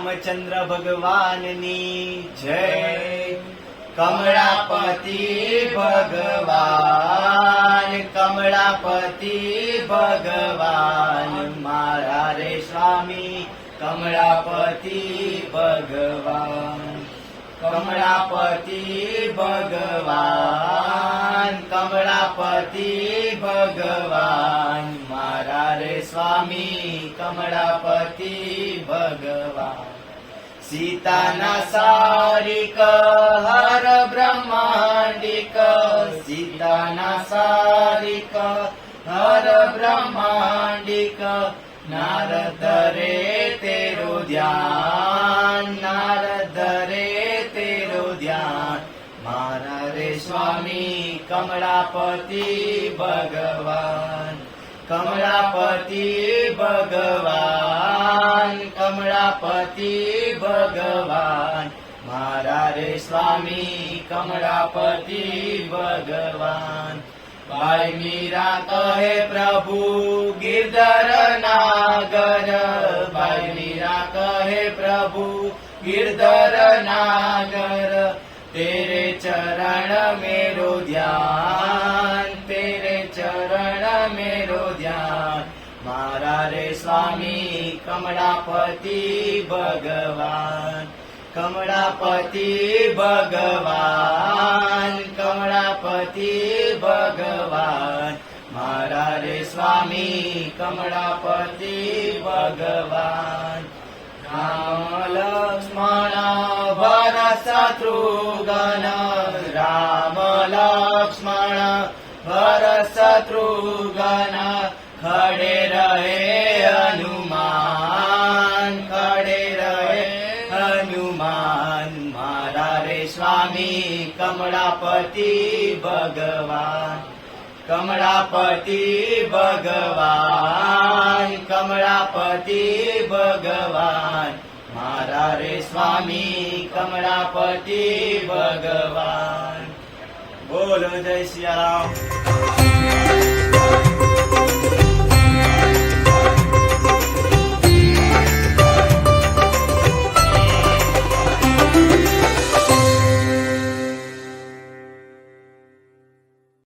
ચંદ્ર ભગવાનની જય. કમળાપતિ ભગવાન કમળાપતિ ભગવાન, મારા રે સ્વામી, કમળાપતિ ભગવાન. કમળાપતિ ભગવાન, કમળાપતિ સ્વામી કમળાપતિ ભગવાન. સીતાના સારિક, હર બ્રહ્માંડિક. સીતાના સારિક, હર બ્રહ્માંડિક. નારદ રે તેરો ધ્યાન, નારદ રે તેરો ધ્યાન. મારા રે સ્વામી કમળાપતિ ભગવાન. કમળાપતિ ભગવાન કમળાપતિ ભગવાન મારા રે સ્વામી કમળાપતિ ભગવાન ભાઈ મીરા કહે પ્રભુ ગિરધર નાગર ભાઈ મીરા કહે પ્રભુ ગિરધર નાગર તેરે ચરણ મેરો ધ્યાન મારા સ્વામી કમળાપતિ ભગવાન કમળાપતિ ભગવાન કમળાપતિ ભગવાન મારા રે સ્વામી કમળાપતિ ભગવાન. રામ લક્ષ્મણ ભર શત્રુઘ્ન રામ લક્ષ્મણ ભર શત્રુઘ્ન ખડે રહે હનુમાન ખડે રહે હનુમાન મારા રે સ્વામી કમળાપતિ ભગવાન કમળાપતિ ભગવાન કમળાપતિ ભગવાન મારા રે સ્વામી કમળાપતિ ભગવાન બોલો જય સિયારામ